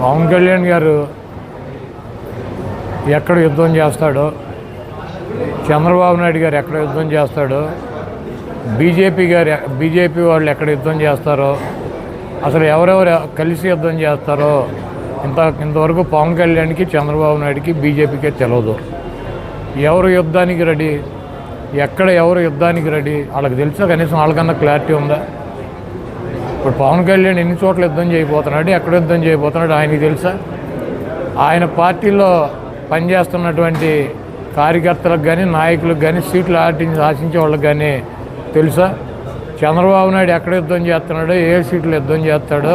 పవన్ కళ్యాణ్ గారు ఎక్కడ యుద్ధం చేస్తాడో చంద్రబాబు నాయుడు గారు ఎక్కడ యుద్ధం చేస్తాడో బీజేపీ గారు బీజేపీ వాళ్ళు ఎక్కడ యుద్ధం చేస్తారో అసలు ఎవరెవరు కలిసి యుద్ధం చేస్తారో ఇంత ఇంతవరకు పవన్ కళ్యాణ్కి చంద్రబాబు నాయుడుకి బీజేపీకే తెలియదు ఎవరు యుద్ధానికి రెడీ? ఎక్కడ ఎవరు యుద్ధానికి రెడీ? వాళ్ళకి తెలుసా? కనీసం వాళ్ళకన్నా క్లారిటీ ఉందా? ఇప్పుడు పవన్ కళ్యాణ్ ఎన్ని చోట్ల యుద్ధం చేయబోతున్నాడు ఎక్కడ యుద్ధం చేయబోతున్నాడు ఆయనకి తెలుసా? ఆయన పార్టీలో పనిచేస్తున్నటువంటి కార్యకర్తలకు కానీ నాయకులకు కానీ సీట్లు ఆటించి ఆశించే వాళ్ళకి కానీ తెలుసా? చంద్రబాబు నాయుడు ఎక్కడ యుద్ధం చేస్తున్నాడో ఏ సీట్లు యుద్ధం చేస్తాడో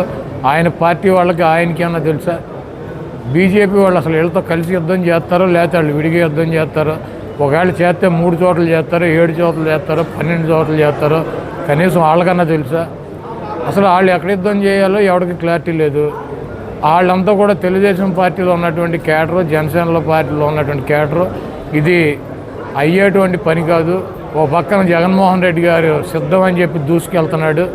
ఆయన పార్టీ వాళ్ళకి ఆయనకేమన్నా తెలుసా? బీజేపీ వాళ్ళు అసలు వీళ్ళతో కలిసి యుద్ధం చేస్తారో లేకపోతే వాళ్ళు విడిగా యుద్ధం చేస్తారో ఒకవేళ చేస్తే మూడు చోట్ల చేస్తారో ఏడు చోట్ల చేస్తారో పన్నెండు చోట్ల చేస్తారో కనీసం వాళ్ళకన్నా తెలుసా? అసలు వాళ్ళు ఎక్కడ యుద్ధం చేయాలో ఎవరికి క్లారిటీ లేదు. వాళ్ళంతా కూడా తెలుగుదేశం పార్టీలో ఉన్నటువంటి కేటరు జనసేనలో పార్టీలో ఉన్నటువంటి కేటరు ఇది అయ్యేటువంటి పని కాదు. ఓ పక్కన జగన్మోహన్ రెడ్డి గారు సిద్ధం అని చెప్పి దూసుకెళ్తున్నాడు.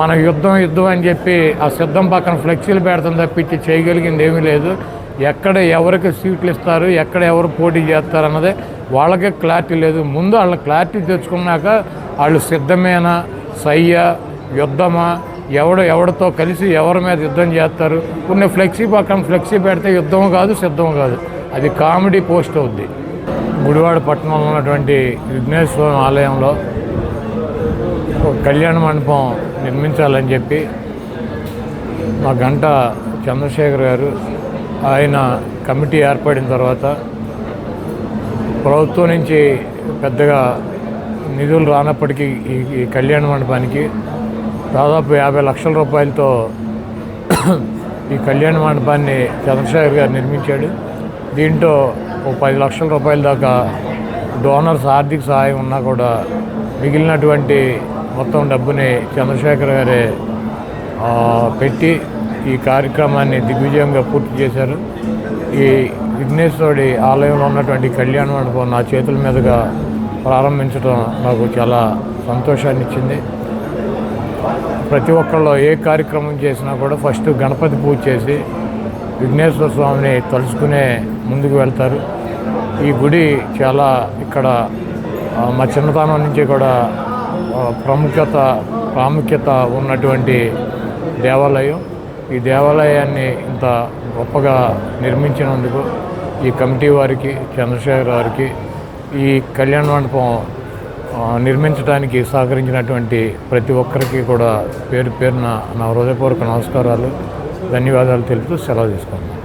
మన యుద్ధం యుద్ధం అని చెప్పి ఆ సిద్ధం పక్కన ఫ్లెక్సీలు పెడతాం తప్పించి చేయగలిగింది ఏమీ లేదు. ఎక్కడ ఎవరికి సీట్లు ఇస్తారు ఎక్కడ ఎవరు పోటీ చేస్తారు అన్నదే వాళ్ళకే క్లారిటీ లేదు. ముందు వాళ్ళ క్లారిటీ తెచ్చుకున్నాక వాళ్ళు సిద్ధమేనా సయ్యా యుద్ధమా ఎవడు ఎవరితో కలిసి ఎవరి మీద యుద్ధం చేస్తారు? కొన్ని ఫ్లెక్సీ పక్కన ఫ్లెక్సీ పెడితే యుద్ధం కాదు సిద్ధం కాదు. అది కామెడీ పోస్ట్ అవుద్ది. గుడివాడ పట్టణంలో ఉన్నటువంటి విఘ్నేశ్వర ఆలయంలో ఒక కళ్యాణ మండపం నిర్మించాలని చెప్పి మా గంట చంద్రశేఖర్ గారు ఆయన కమిటీ ఏర్పడిన తర్వాత ప్రభుత్వం నుంచి పెద్దగా నిధులు రానప్పటికీ ఈ కళ్యాణ మండపానికి దాదాపు యాభై లక్షల రూపాయలతో ఈ కళ్యాణ మండపాన్ని చంద్రశేఖర్ గారు నిర్మించాడు. దీంట్లో ఒక పది లక్షల రూపాయల దాకా డోనర్స్ ఆర్థిక సహాయం ఉన్నా కూడా మిగిలినటువంటి మొత్తం డబ్బుని చంద్రశేఖర్ గారే పెట్టి ఈ కార్యక్రమాన్ని దిగ్విజయంగా పూర్తి చేశారు. ఈ విఘ్నేశ్వరుడి ఆలయంలో ఉన్నటువంటి కళ్యాణ మండపం నా చేతుల మీదుగా ప్రారంభించడం నాకు చాలా సంతోషాన్ని ఇచ్చింది ప్రతి ఒక్కళ్ళు ఏ కార్యక్రమం చేసినా కూడా ఫస్ట్ గణపతి పూజ చేసి విఘ్నేశ్వర స్వామిని తలుచుకునే ముందుకు వెళ్తారు. ఈ గుడి చాలా ఇక్కడ మా చిన్నతనం నుంచి కూడా ప్రాముఖ్యత ప్రాముఖ్యత ఉన్నటువంటి దేవాలయం. ఈ దేవాలయాన్ని ఇంత గొప్పగా నిర్మించినందుకు ఈ కమిటీ వారికి చంద్రశేఖర్ వారికి ఈ కళ్యాణ మండపం నిర్మించడానికి సహకరించినటువంటి ప్రతి ఒక్కరికి కూడా పేరు పేరున నా హృదయపూర్వక నమస్కారాలు ధన్యవాదాలు తెలుపుతూ సెలవు తీసుకున్నాను